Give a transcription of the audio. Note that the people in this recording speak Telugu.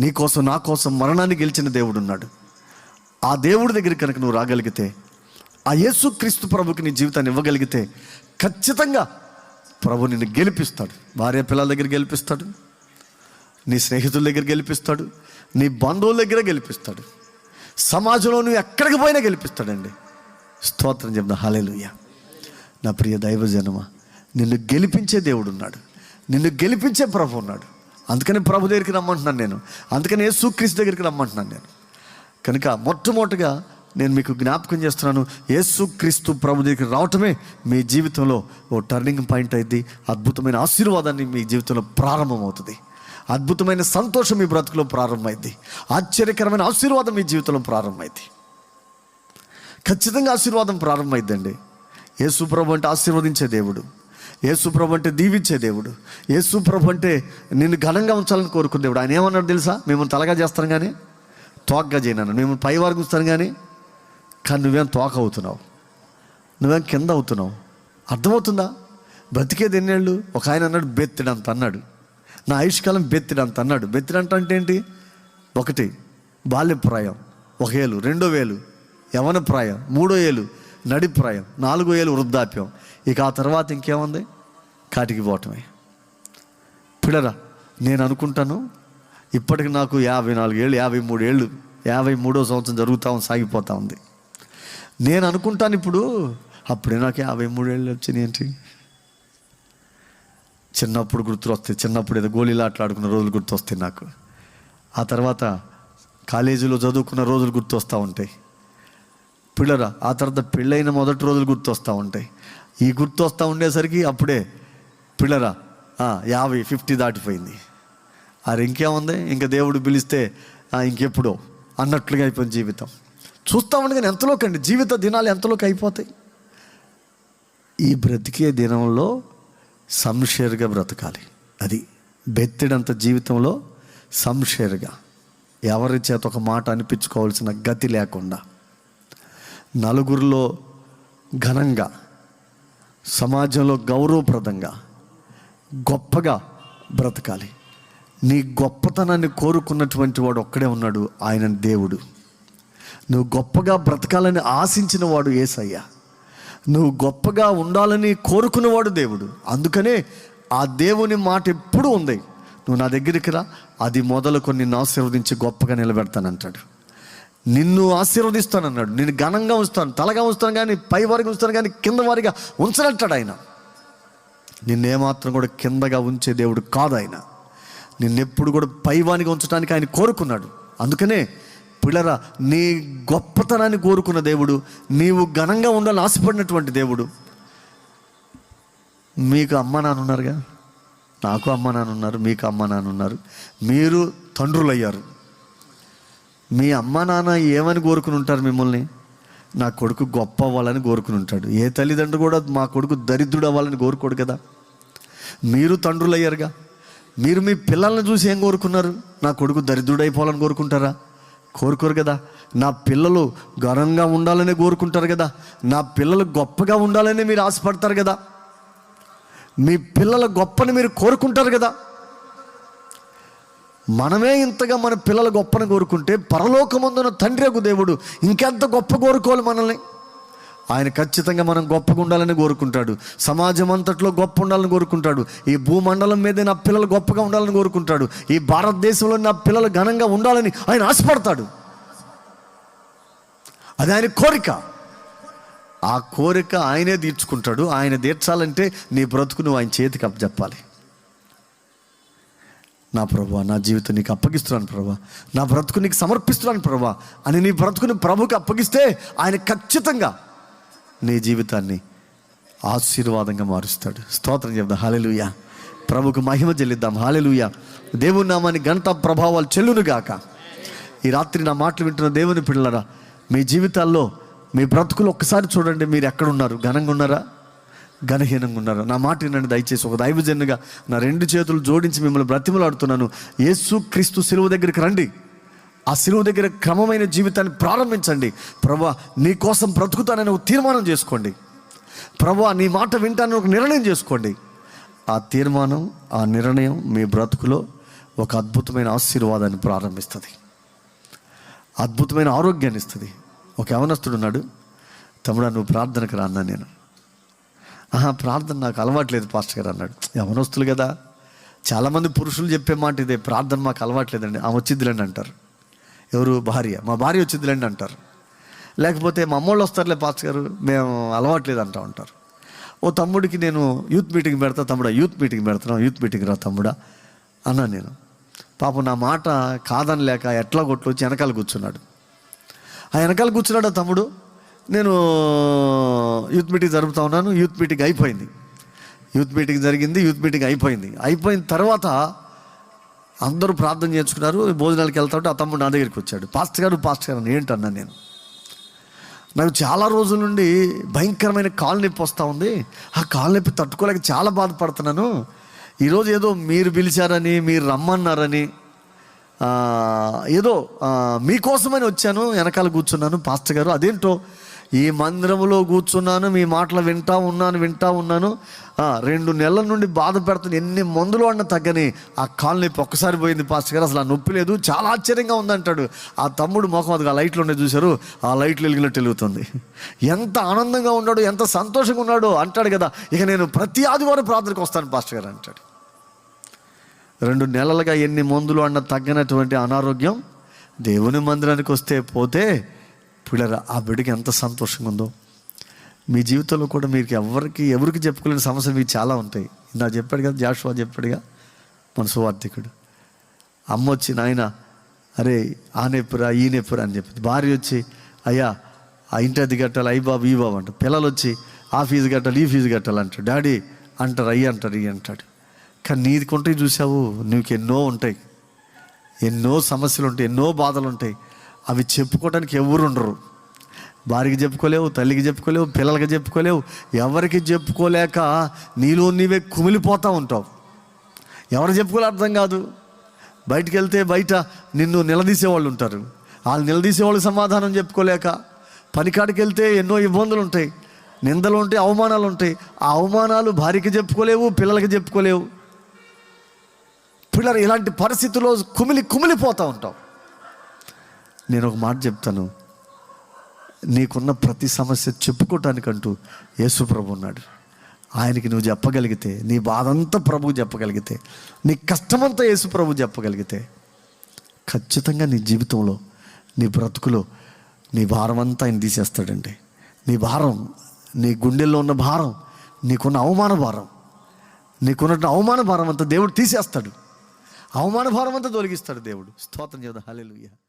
నీ కోసం నా కోసం మరణాన్ని గెలిచిన దేవుడు ఉన్నాడు. ఆ దేవుడి దగ్గర కనుక నువ్వు రాగలిగితే ఆ యేసుక్రీస్తు ప్రభుకి నీ జీవితాన్ని ఇవ్వగలిగితే ఖచ్చితంగా ప్రభు నిన్ను గెలిపిస్తాడు. భార్య పిల్లల దగ్గర గెలిపిస్తాడు. నీ స్నేహితుల దగ్గర గెలిపిస్తాడు. నీ బంధువుల దగ్గర గెలిపిస్తాడు. సమాజంలో నువ్వు ఎక్కడికి పోయినా గెలిపిస్తాడండి. స్తోత్రం చెప్దా హాలేలుయ్య నా ప్రియ దైవజనమా నిన్ను గెలిపించే దేవుడు ఉన్నాడు. నిన్ను గెలిపించే ప్రభు ఉన్నాడు. అందుకని ప్రభు దగ్గరికి రమ్మంటున్నాను నేను. అందుకని యేసుక్రీస్తు దగ్గరికి రమ్మంటున్నాను నేను. కనుక మొట్టమొదటిగా నేను మీకు జ్ఞాపకం చేస్తున్నాను యేసుక్రీస్తు ప్రభు దగ్గరికి రావటమే మీ జీవితంలో ఓ టర్నింగ్ పాయింట్ అయింది అద్భుతమైన ఆశీర్వాదాన్ని మీ జీవితంలో ప్రారంభమవుతుంది. అద్భుతమైన సంతోషం మీ బ్రతుకులో ప్రారంభమైంది ఆశ్చర్యకరమైన ఆశీర్వాదం మీ జీవితంలో ప్రారంభమైంది ఖచ్చితంగా ఆశీర్వాదం ప్రారంభమైందండి యేసుప్రభు అంటే ఆశీర్వదించే దేవుడు. యేసుప్రభు అంటే దీవించే దేవుడు. యేసుప్రభు అంటే నిన్ను ఘనంగా ఉంచాలని కోరుకునే దేవుడు. ఆయన ఏమన్నాడు తెలుసా? మిమ్మల్ని తలగా చేస్తాను కానీ తోకగా చేయను మేము పై వరకు ఉంచుతాను కానీ కానీ నువ్వేం తోక అవుతున్నావు? నువ్వేం కింద అవుతున్నావు? అర్థమవుతుందా? బ్రతికేది ఎన్నేళ్ళు? ఒక ఆయన అన్నాడు బెత్తిడంత అన్నాడు. నా ఆయుష్కాలం బెత్తిడంత అన్నాడు. బెత్తిడంట అంటే ఏంటి? ఒకటి బాల్యప్రాయం ఒక ఏలు రెండో వేలు యవన ప్రాయం. మూడో ఏలు నడిప్రాయం నాలుగో ఏలు వృద్ధాప్యం. ఇక ఆ తర్వాత ఇంకేముంది? కాటికి పోవటమే. పిడరా నేను అనుకుంటాను ఇప్పటికి నాకు యాభై నాలుగు ఏళ్ళు యాభై మూడు ఏళ్ళు యాభై మూడో సంవత్సరం జరుగుతా ఉంది ఉంది. నేను అనుకుంటాను ఇప్పుడు అప్పుడే నాకు యాభై మూడు ఏళ్ళు వచ్చినాయి ఏంటి? చిన్నప్పుడు గుర్తు వస్తాయి చిన్నప్పుడు ఏదో గోళీలు ఆటలాడుకున్న రోజులు గుర్తు వస్తాయి నాకు. ఆ తర్వాత కాలేజీలో చదువుకున్న రోజులు గుర్తు వస్తూ ఉంటాయి. పిల్లరా ఆ తర్వాత పెళ్ళైన మొదటి రోజులు గుర్తు వస్తూ ఉంటాయి. ఈ గుర్తు వస్తూ ఉండేసరికి అప్పుడే పిల్లరా? యాభై ఫిఫ్టీ దాటిపోయింది. అరే ఇంకేముంది ఇంకా దేవుడు పిలిస్తే ఇంకెప్పుడో. అన్నట్లుగా అయిపోయింది జీవితం. చూస్తామండి కానీ ఎంతలోకి అండి? జీవిత దినాలు ఎంతలోకి అయిపోతాయి? ఈ బ్రతికే దినంలో సంషేర్గా బ్రతకాలి. అది బెత్తిడంత జీవితంలో సంషేర్గా ఎవరి చేత ఒక మాట అనిపించుకోవాల్సిన గతి లేకుండా. నలుగురిలో ఘనంగా సమాజంలో గౌరవప్రదంగా గొప్పగా బ్రతకాలి. నీ గొప్పతనాన్ని కోరుకున్నటువంటి వాడు ఒక్కడే ఉన్నాడు ఆయన దేవుడు. నువ్వు గొప్పగా బ్రతకాలని ఆశించిన వాడు ఏసయ్యా. నువ్వు గొప్పగా ఉండాలని కోరుకున్నవాడు దేవుడు. అందుకనే ఆ దేవుని మాట ఎప్పుడూ ఉంది. నువ్వు నా దగ్గరికి రా అది మొదలుకొని నిన్ను ఆశీర్వదించి గొప్పగా నిలబెడతానంటాడు. నిన్ను ఆశీర్వదిస్తానన్నాడు. నేను ఘనంగా ఉంచుతాను తలగా ఉంచుతాను కానీ పై వారికి ఉంచుతాను కానీ కింద వారిగా ఉంచనంటాడు ఆయన. నిన్నేమాత్రం కూడా కిందగా ఉంచే దేవుడు కాదు ఆయన. నిన్నెప్పుడు కూడా పైవానిగా ఉంచడానికి ఆయన కోరుకున్నాడు. అందుకనే పిల్లరా నీ గొప్పతనాన్ని కోరుకున్న దేవుడు నీవు ఘనంగా ఉండాలని ఆశపడినటువంటి దేవుడు మీకు అమ్మ నాన్న ఉన్నారుగా? నాకు అమ్మ నాన్న ఉన్నారు మీకు అమ్మ నాన్న ఉన్నారు. మీరు తండ్రులు అయ్యారు మీ అమ్మ నాన్న ఏమని కోరుకుని ఉంటారు మిమ్మల్ని? నా కొడుకు గొప్ప అవ్వాలని కోరుకుని ఉంటాడు. ఏ తల్లిదండ్రులు కూడా మా కొడుకు దరిద్రుడు అవ్వాలని కోరుకోడు కదా. మీరు తండ్రులు అయ్యారుగా మీరు మీ పిల్లల్ని చూసి ఏం కోరుకున్నారు? నా కొడుకు దరిద్రుడు అయిపోవాలని కోరుకుంటారా? కోరుకోరు కదా. నా పిల్లలు ఘనంగా ఉండాలని కోరుకుంటారు కదా. నా పిల్లలు గొప్పగా ఉండాలని మీరు ఆశపడతారు కదా. మీ పిల్లల గొప్పని మీరు కోరుకుంటారు కదా. మనమే ఇంతగా మన పిల్లల గొప్పని కోరుకుంటే పరలోకముందున తండ్రి దేవుడు ఇంకెంత గొప్ప కోరుకోవాలి మనల్ని? ఆయన ఖచ్చితంగా మనం గొప్పగా ఉండాలని కోరుకుంటాడు. సమాజం అంతట్లో గొప్ప ఉండాలని కోరుకుంటాడు. ఈ భూమండలం మీద నా పిల్లలు గొప్పగా ఉండాలని కోరుకుంటాడు. ఈ భారతదేశంలో నా పిల్లలు ఘనంగా ఉండాలని ఆయన ఆశపడతాడు. అది ఆయన కోరిక. ఆ కోరిక ఆయనే తీర్చుకుంటాడు. ఆయన తీర్చాలంటే నీ బ్రతుకు నువ్వు ఆయన చేతికి అప్పచెప్పాలి. నా ప్రభా నా జీవితం నీకు అప్పగిస్తున్నాను ప్రభా. నా బ్రతుకు నీకు సమర్పిస్తున్నాను ప్రభా. అని నీ బ్రతుకుని ప్రభుకి అప్పగిస్తే ఆయన ఖచ్చితంగా నీ జీవితాన్ని ఆశీర్వాదంగా మారుస్తాడు. స్తోత్రం చెప్దాం. హాలెలుయ ప్రభుకు మహిమ చెల్లిద్దాం. హాలెలుయ దేవుని నామాని ఘనత ప్రభావాలు చెల్లునుగాక. ఈ రాత్రి నా మాటలు వింటున్న దేవుని పిల్లరా మీ జీవితాల్లో మీ బ్రతుకులు ఒక్కసారి చూడండి మీరు ఎక్కడున్నారు? ఘనంగా ఉన్నారా? ఘనహీనంగా ఉన్నారు. నా మాట వినండి దయచేసి. ఒక దైవజనుగా నా రెండు చేతులు జోడించి మిమ్మల్ని బ్రతిమలాడుతున్నాను. యేసు క్రీస్తు సిలువ దగ్గరికి రండి. ఆ సిలువ దగ్గర క్రమమైన జీవితాన్ని ప్రారంభించండి. ప్రభా నీ కోసం బ్రతుకుతానని ఒక తీర్మానం చేసుకోండి. ప్రభా నీ మాట వింటానని ఒక నిర్ణయం చేసుకోండి. ఆ తీర్మానం ఆ నిర్ణయం మీ బ్రతుకులో ఒక అద్భుతమైన ఆశీర్వాదాన్ని ప్రారంభిస్తుంది. అద్భుతమైన ఆరోగ్యాన్ని ఇస్తుంది. ఒక యవనస్తుడు ఉన్నాడు. తమ్ముడా నువ్వు ప్రార్థనకు రాన్నా నేను? ఆహా ప్రార్థన నాకు అలవాట్లేదు పాస్టర్ గారు అన్నాడు. యమనొస్తులు కదా. చాలామంది పురుషులు చెప్పే మాట ఇదే ప్రార్థన మాకు అలవాట్లేదండి ఆమె వచ్చిద్దిలేండి అంటారు. ఎవరు? భార్య. మా భార్య వచ్చిద్దిలేండి అంటారు. లేకపోతే మా అమ్మోళ్ళు వస్తారులే పాస్టర్ గారు. మేము అలవాట్లేదు అంటూ ఉంటారు. ఓ తమ్ముడికి నేను యూత్ మీటింగ్ పెడతా తమ్ముడా యూత్ మీటింగ్ పెడుతున్నాం యూత్ మీటింగ్ రా తమ్ముడా అన్నా నేను. పాపం నా మాట కాదని లేక ఎట్లా కొట్లు వచ్చి వెనకాల కూర్చున్నాడు. ఆ వెనకాల కూర్చున్నాడు ఆ తమ్ముడు? నేను యూత్ మీటింగ్ జరుపుతా ఉన్నాను యూత్ మీటింగ్ అయిపోయింది. యూత్ మీటింగ్ జరిగింది యూత్ మీటింగ్ అయిపోయింది. అయిపోయిన తర్వాత అందరూ ప్రార్థన చేసుకున్నారు భోజనాలకు వెళ్తా ఉంటే ఆ తమ్ముడు నా దగ్గరికి వచ్చాడు. పాస్టర్ గారు పాస్టర్ గారు ఏంటన్నా నేను. నాకు చాలా రోజుల నుండి భయంకరమైన కాలు నొప్పి వస్తూ ఉంది. ఆ కాలు నొప్పి తట్టుకోలేక చాలా బాధపడుతున్నాను. ఈరోజు ఏదో మీరు పిలిచారని మీరు రమ్మన్నారని ఏదో మీకోసమని వచ్చాను వెనకాల కూర్చున్నాను. పాస్టర్ గారు అదేంటో ఈ మందిరంలో కూర్చున్నాను మీ మాటలు వింటా ఉన్నాను వింటా ఉన్నాను. రెండు నెలల నుండి బాధ పెడుతున్న ఎన్ని మందులు అన్న తగ్గని ఆ కాలు నొప్పి ఒక్కసారి పోయింది పాస్టర్ గారు. అసలు ఆ నొప్పి లేదు చాలా ఆశ్చర్యంగా ఉందంటాడు ఆ తమ్ముడు మొఖం అది ఆ లైట్లు ఉన్నాయి చూశారు ఆ లైట్లు వెలిగినట్టు వెలుగుతుంది ఎంత ఆనందంగా ఉన్నాడు ఎంత సంతోషంగా ఉన్నాడు అంటాడు కదా. ఇక నేను ప్రతి ఆదివారం ప్రార్థనకు వస్తాను పాస్టర్ గారు అంటాడు. రెండు నెలలుగా ఎన్ని మందులు అన్న తగ్గనటువంటి అనారోగ్యం దేవుని మందిరానికి వస్తే పోతే పిల్లరా ఆ బిడ్డకి ఎంత సంతోషంగా ఉందో మీ జీవితంలో కూడా మీరు ఎవరికి ఎవరికి చెప్పుకోలేని సమస్యలు మీకు చాలా ఉంటాయి. నా చెప్పాడు కదా జాషువా చెప్పాడుగా మన సువార్థికుడు. అమ్మ వచ్చి నాయన అరే ఆ నెప్పురా ఈ నెప్పురా అని చెప్పింది. భార్య వచ్చి అయ్యా ఆ ఇంటి అది కట్టాలి అయ్యి బాబు ఈ బాబు అంటారు. పిల్లలు వచ్చి ఆ ఫీజు కట్టాలి ఈ ఫీజు కట్టాలి అంటాడు డాడీ అంటారు అయ్యి అంటారు ఈ అంటాడు. కానీ నీది కొంటే చూసావు నీకు ఎన్నో ఉంటాయి. ఎన్నో సమస్యలు ఉంటాయి ఎన్నో బాధలు ఉంటాయి. అవి చెప్పుకోవడానికి ఎవరు ఉండరు. భార్యకి చెప్పుకోలేవు తల్లికి చెప్పుకోలేవు పిల్లలకి చెప్పుకోలేవు ఎవరికి చెప్పుకోలేక నీలో నీవే కుమిలిపోతూ ఉంటావు. ఎవరు చెప్పుకోలే అర్థం కాదు. బయటికి వెళ్తే బయట నిన్ను నిలదీసే వాళ్ళు ఉంటారు. వాళ్ళు నిలదీసే వాళ్ళు సమాధానం చెప్పుకోలేక పనికాడికి వెళ్తే ఎన్నో ఇబ్బందులు ఉంటాయి నిందలు ఉంటాయి అవమానాలు ఉంటాయి. ఆ అవమానాలు భార్యకి చెప్పుకోలేవు పిల్లలకి చెప్పుకోలేవు. పిల్లలు ఇలాంటి పరిస్థితుల్లో కుమిలి కుమిలిపోతూ ఉంటాం నేను ఒక మాట చెప్తాను. నీకున్న ప్రతి సమస్య చెప్పుకోవటానికంటూ యేసు ప్రభు ఉన్నాడు. ఆయనకి నువ్వు చెప్పగలిగితే నీ బాధంతా ప్రభువు చెప్పగలిగితే నీ కష్టమంతా యేసు ప్రభు చెప్పగలిగితే ఖచ్చితంగా నీ జీవితంలో నీ బ్రతుకులో నీ భారం అంతా ఆయన తీసేస్తాడండి. నీ భారం నీ గుండెల్లో ఉన్న భారం నీకున్న అవమాన భారం నీకున్న అవమాన భారం అంతా దేవుడు తీసేస్తాడు. అవమాన భారం అంతా తొలగిస్తాడు దేవుడు. స్తోత్రం చేద్దాం. హల్లెలూయా.